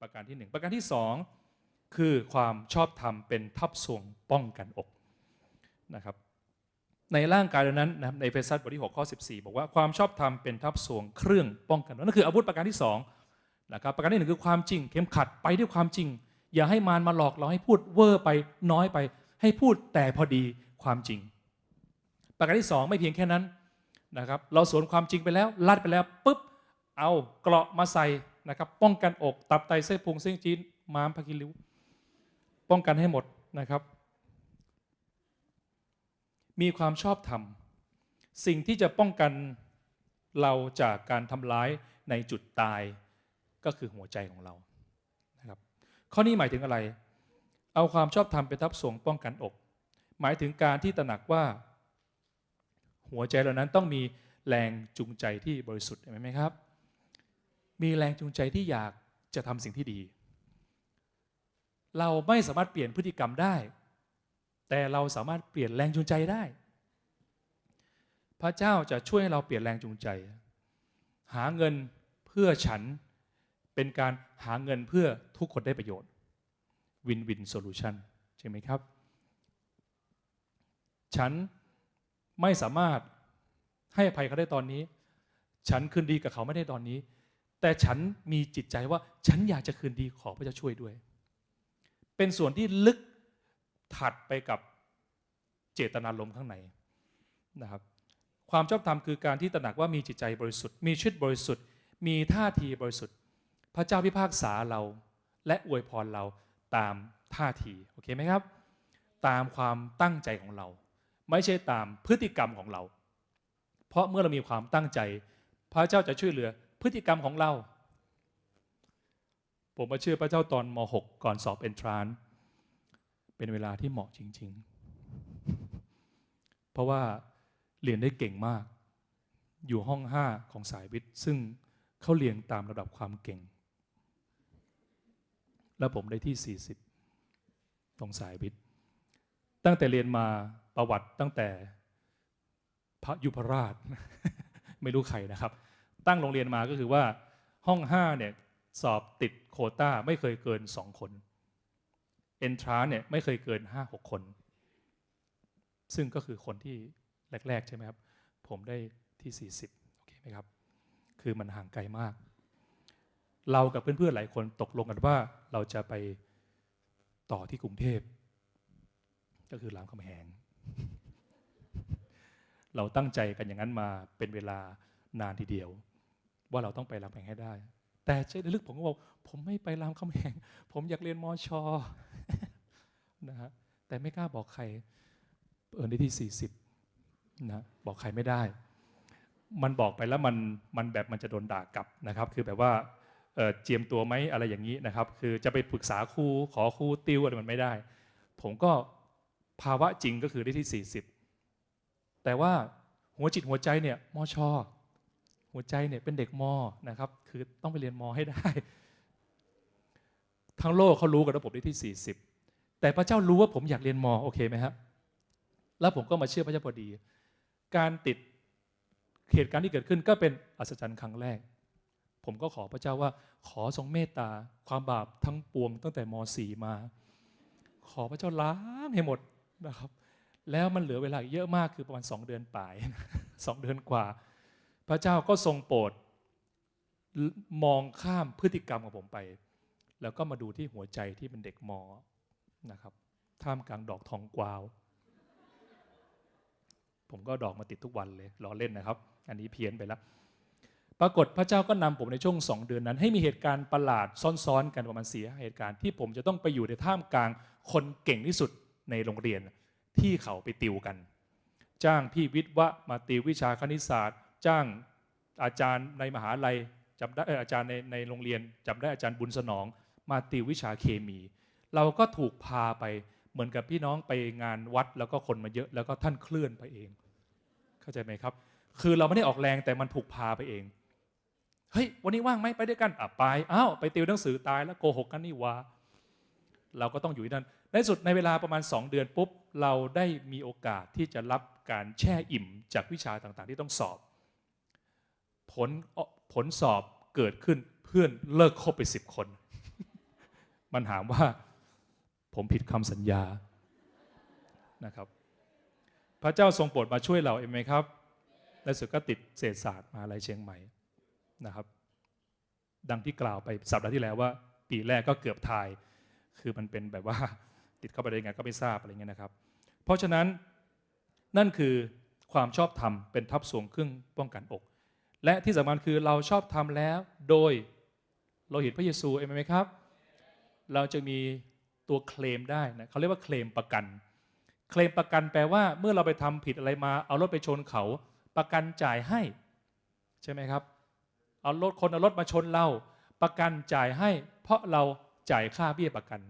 ประการที่หนึ่งประการที่สองคือความชอบธรรมเป็นทับสวงป้องกันอกนะครับในร่างกายเรนั้นนะครับในเฟซัสบทที่6ข้อ 14 บอกว่าความชอบธรรมเป็นทับสวงเครื่องป้องกันนั่นคืออาวุธประการที่สองนะครับประการที่หนึ่งคือความจริง เข้มขัดไปด้วยความจริง อย่าให้มารมาหลอกเราให้พูดเวอร์ไปน้อยไป ให้พูดแต่พอดีความจริง ประการที่สองไม่เพียงแค่นั้นนะครับเราสวนความจริงไปแล้วลัดไปแล้วปุ๊บเอาเกราะมาใส่ นะครับ ป้องกันอกตับไตเส้นพุงเส้นจีนม้ามพากิริ้ว ป้องกันให้หมดนะครับ มีความชอบธรรม สิ่งที่จะป้องกันเราจากการทำร้ายในจุดตายก็คือหัวใจของเรานะครับข้อนี้หมายถึงอะไร เอาความชอบธรรมเป็นทับส่งป้องกันอก หมายถึงการที่ตระหนักว่า หัวใจเรานั้นต้องมีแรงจูงใจที่บริสุทธิ์เห็นไหมครับ มีแรงจูงใจที่อยากจะทำสิ่งที่ดี เราไม่สามารถเปลี่ยนพฤติกรรมได้ แต่เราสามารถเปลี่ยนแรงจูงใจได้ พระเจ้าจะช่วยให้เราเปลี่ยนแรงจูงใจ หาเงินเพื่อฉันเป็นการหาเงินเพื่อทุกคนได้ประโยชน์วินวินโซลูชันใช่ไหมครับ ฉันไม่สามารถให้อภัยเขาได้ตอนนี้ ฉันคืนดีกับเขาไม่ได้ตอนนี้ แต่ฉันมีจิตใจว่าฉันอยากจะคืนดีขอพระเจ้าช่วยด้วย เป็นส่วนที่ลึกถัดไปกับเจตนารมณ์ข้างในนะครับความชอบธรรมคือการที่ตระหนักว่ามีจิตใจบริสุทธิ์ มีชีวิตบริสุทธิ์ มีท่าทีบริสุทธิ์ พระเจ้าพิพากษาเรา และอวยพรเราตามท่าทีโอเคไหมครับ ตามความตั้งใจของเรา ไม่ใช่ตามพฤติกรรมของเรา เพราะเมื่อเรามีความตั้งใจ พระเจ้าจะช่วยเหลือ พฤติกรรมของเรา ผมมาเชื่อพระเจ้าตอนม .6 ก่อนสอบเอนทรานเป็นเวลาที่เหมาะจริง ๆ เพราะว่าเรียนได้เก่งมาก อยู่ห้อง5ของสายวิทย์ ซึ่งเขาเรียงตามระดับความเก่ง แล้วผมได้ที่ 40 ตรงสายวิทย์ ตั้งแต่เรียนมาประวัติตั้งแต่พระยุพราช ไม่รู้ใครนะครับ ตั้งโรงเรียนมาก็คือว่าห้อง5เนี่ยสอบติดโคต้าไม่เคยเกิน 2 คนเอนทรานเนี่ยไม่เคยเกิน 5-6 คน ซึ่งก็คือคนที่แรก ๆ ใช่ไหมครับ ผมได้ที่ 40 โอเคไหมครับ คือมันห่างไกลมาก เรากับเพื่อนๆหลายคนตกลงกันว่าเราจะไปต่อที่กรุงเทพ ก็คือรามคำแหง เราตั้งใจกันอย่างนั้นมาเป็นเวลานานทีเดียว ว่าเราต้องไปรามคำแหงให้ได้ แต่ใจลึกผมก็บอกผมไม่ไปรามคำแหง ผมอยากเรียนมอชอนะฮะแต่ไม่กล้าบอกใครเออในที่ 40นะบอกใครไม่ได้ มันบอกไปแล้วมันมันแบบมันจะโดนด่ากลับนะครับ คือแบบว่าเอ่อเจียมตัวไหมอะไรอย่างนี้นะครับ คือจะไปปรึกษาครูขอครูติวอะไรมันไม่ได้ ผมก็ภาวะจริงก็คือได้ที่ 40 แต่ว่าหัวจิตหัวใจเนี่ยมอชอ หัวใจเนี่ยเป็นเด็กมอนะครับ คือต้องไปเรียนมอให้ได้ ทั้งโลกเขารู้กันว่าผมได้ที่ 40 แต่พระเจ้ารู้ว่าผมอยากเรียนมอโอเคไหมครับ แล้วผมก็มาเชื่อพระเจ้าพอดี การติดเหตุการณ์ที่เกิดขึ้นก็เป็นอัศจรรย์ครั้งแรก ผมก็ขอพระเจ้าว่า ขอทรงเมตตาความบาปทั้งปวงตั้งแต่ม .4 มา ขอพระเจ้าล้างให้หมดนะครับ แล้วมันเหลือเวลาเยอะมากคือประมาณสองเดือนปลายสองเดือนกว่า พระเจ้าก็ทรงโปรดมองข้ามพฤติกรรมของผมไป แล้วก็มาดูที่หัวใจที่เป็นเด็กมอนะครับ ท่ามกลางดอกทองกวาว ผมก็ดอกมาติดทุกวันเลยล้อเล่นนะครับ อันนี้เพี้ยนไปแล้วปรากฏพระเจ้าก็นำผมในช่วงสองเดือนนั้น ให้มีเหตุการณ์ประหลาดซ้อนๆ กันประมาณสี่เหตุการณ์ที่ผมจะต้องไปอยู่ในท่ามกลางคนเก่งที่สุดในโรงเรียนที่เขาไปติวกัน จ้างพี่วิทย์วะมาติววิชาคณิตศาสตร์ จ้างอาจารย์ในมหาลัยจำได้อาจารย์ในในโรงเรียนจำได้อาจารย์บุญสนอง มาติววิชาเคมี เราก็ถูกพาไปเหมือนกับพี่น้องไปงานวัดแล้วก็คนมาเยอะแล้วก็ท่านเคลื่อนไปเอง เข้าใจไหมครับ คือเราไม่ได้ออกแรงแต่มันถูกพาไปเองเฮ้ยวันนี้ว่างไหมไปด้วยกันอะไปอ้าวไปติวหนังสือตายแล้วโกหกกันนี่วะเราก็ต้องอยู่ที่นั่นในสุดในเวลาประมาณ 2 เดือนปุ๊บเราได้มีโอกาสที่จะรับการแช่อิ่มจากวิชาต่างๆ ที่ต้องสอบ ผลผลสอบเกิดขึ้นเพื่อนเลิกคบไปสิบคน มันถามว่าผมผิดคำสัญญานะครับ พระเจ้าทรงโปรดมาช่วยเราเองไหมครับในสุดก็ติดเศรษฐศาสตร์มาลัยเชียงใหม่นะครับ ดังที่กล่าวไปสัปดาห์ที่แล้วว่า ปีแรกก็เกือบทาย คือมันเป็นแบบว่าติดเข้าไปได้ยังไงก็ไม่ทราบอะไรเงี้ยนะครับ เพราะฉะนั้นนั่นคือความชอบธรรมเป็นทัพสวงเครื่องป้องกันอก และที่สำคัญคือเราชอบทำแล้วโดยโลหิตพระเยซูเองไหมครับ เราจะมีตัวเคลมได้นะเขาเรียกว่าเคลมประกัน เคลมประกันแปลว่าเมื่อเราไปทำผิดอะไรมา เอารถไปชนเขาประกันจ่ายให้ ใช่ไหมครับ เอารถคนเอารถมาชนเรา ประกันจ่ายให้ เพราะเราจ่ายค่าเบี้ยประกัน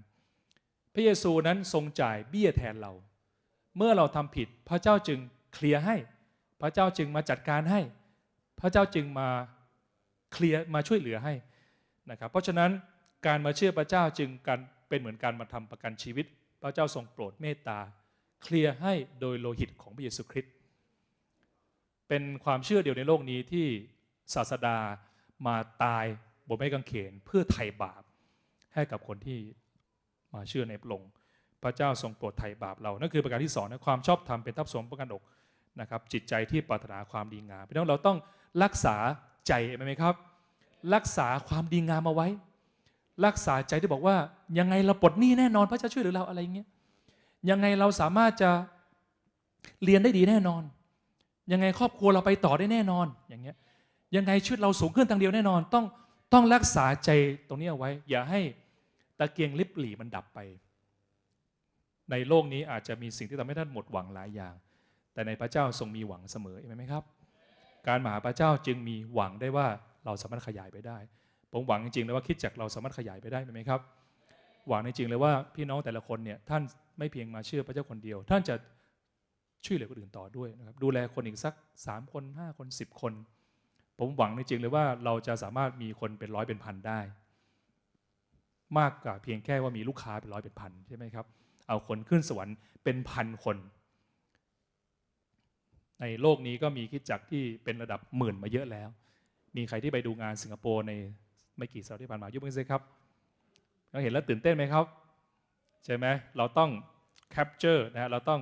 พระเยซูนั้นทรงจ่ายเบี้ยแทนเรา เมื่อเราทำผิดพระเจ้าจึงเคลียร์ให้ พระเจ้าจึงมาจัดการให้ พระเจ้าจึงมาเคลียร์มาช่วยเหลือให้นะครับ เพราะฉะนั้นการมาเชื่อพระเจ้าจึงการเป็นเหมือนการมาทำประกันชีวิต พระเจ้าทรงโปรดเมตตา เคลียร์ให้โดยโลหิตของพระเยซูคริสต์เป็นความเชื่อเดียวในโลกนี้ที่ศาสดามาตายบนไม้กางเขนเพื่อไถ่บาปให้กับคนที่มาเชื่อในพระองค์พระเจ้าทรงโปรดไถ่บาปเรานั่นคือประการที่สองนะความชอบธรรมเป็นทัพสมประกันอกนะครับจิตใจที่ปรารถนาความดีงามพี่น้องเราต้อง รักษาใจไหมครับ รักษาความดีงามเอาไว้ รักษาใจที่บอกว่า ยังไงเราปลดหนี้แน่นอนพระเจ้าช่วยเหลือเราอะไรเงี้ยยังไงเราสามารถจะเรียนได้ดีแน่นอน ยังไงครอบครัวเราไปต่อได้แน่นอนอย่างเงี้ยยังไงชีวิตเราสูงขึ้นทางเดียวแน่นอน ต้องต้องรักษาใจตรงนี้เอาไว้ อย่าให้ตะเกียงลิบหลีมันดับไป ในโลกนี้อาจจะมีสิ่งที่ทำให้ท่านหมดหวังหลายอย่าง แต่ในพระเจ้าทรงมีหวังเสมอเห็นไหมครับ การมาหาพระเจ้าจึงมีหวังได้ว่าเราสามารถขยายไปได้ ผมหวังจริงๆเลยว่าคิดจากเราสามารถขยายไปได้ไหมครับ หวังจริงๆเลยว่าพี่น้องแต่ละคนเนี่ยท่านไม่เพียงมาเชื่อพระเจ้าคนเดียว ท่านจะช่วยเหลือคนอื่นต่อด้วยนะครับดูแลคนอีกสัก 3 คน 5 คน 10 คน ผมหวังจริงๆเลยว่าเราจะสามารถมีคนเป็นร้อยเป็นพันได้ มากกว่าเพียงแค่ว่ามีลูกค้าเป็นร้อยเป็นพันใช่ไหมครับเอาคนขึ้นสวรรค์เป็นพันคน ในโลกนี้ก็มีคิดจักที่เป็นระดับหมื่นมาเยอะแล้ว มีใครที่ไปดูงานสิงคโปร์ในไม่กี่สัปดาห์ที่ผ่านมายกมือสิครับเราเห็นแล้วตื่นเต้นไหมครับ ใช่ไหมเราต้องแคปเจอร์นะเราต้อง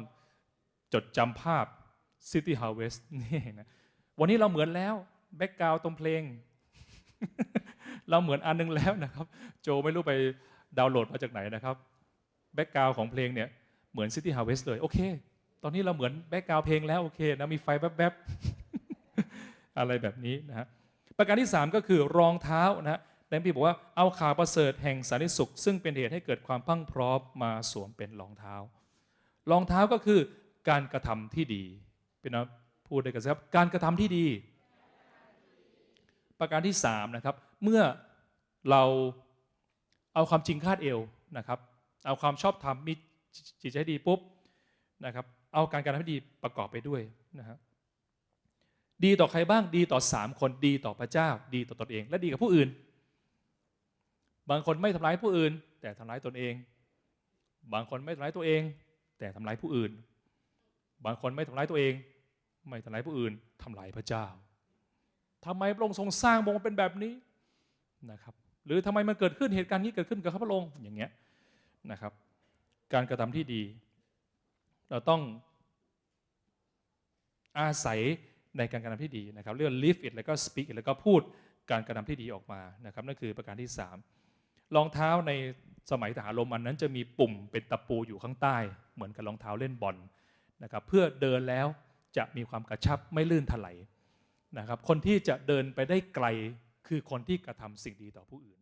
จดจำภาพ City Harvest นี่นะวันนี้เราเหมือนแล้วแบ็กกราวตรงเพลง เราเหมือนอันนึงแล้วนะครับ โจไม่รู้ไปดาวน์โหลดมาจากไหนนะครับแบ็กกราวของเพลงเนี่ยเหมือน City Harvest เลย โอเค ตอนนี้เราเหมือนแบ็กกราวเพลงแล้วโอเคนะมีไฟแวบๆอะไรแบบนี้นะฮะประการที่ 3 ก็คือรองเท้านะฮะในพี่บอกว่าเอาข่าวประเสริฐแห่งสันติสุข ซึ่งเป็นเหตุให้เกิดความพังพร้อมมาสวมเป็นรองเท้า รองเท้าก็คือการกระทำที่ดีเป็นนะพูดได้กันครับการกระทำที่ดี ประการที่3นะครับเมื่อเราเอาความจริงคาดเอวนะครับ เอาความชอบธรรมมีจิตใจดีปุ๊บนะครับ เอาการการทำที่ดีประกอบไปด้วยนะครับดีต่อใครบ้างดีต่อ3คนดีต่อพระเจ้า ดีต่อตนเอง และดีกับผู้อื่น บางคนไม่ทำร้ายผู้อื่น แต่ทำร้ายตนเอง บางคนไม่ทำร้ายตัวเอง แต่ทำร้ายผู้อื่น บางคนไม่ทำร้ายตัวเอง ไม่ทำร้ายผู้อื่นทำลายพระเจ้าทำไมพระองค์ทรงสร้างวงเป็นแบบนี้นะครับ หรือทำไมมันเกิดขึ้นเหตุการณ์นี้เกิดขึ้นกับพระองค์อย่างเงี้ยนะครับ การกระทำที่ดี เราต้องอาศัยในการกระทำที่ดีนะครับเรื่อง live it แล้วก็ speak it แล้วก็พูดการกระทำที่ดีออกมานะครับนั่นคือประการที่ 3 รองเท้าในสมัยทหารลมอันนั้นจะมีปุ่มเป็นตะปูอยู่ข้างใต้ เหมือนกับรองเท้าเล่นบอลนะครับเพื่อเดินแล้วจะมีความกระชับไม่ลื่นถลายนะครับคนที่จะเดินไปได้ไกลคือคนที่กระทำสิ่งดีต่อผู้อื่น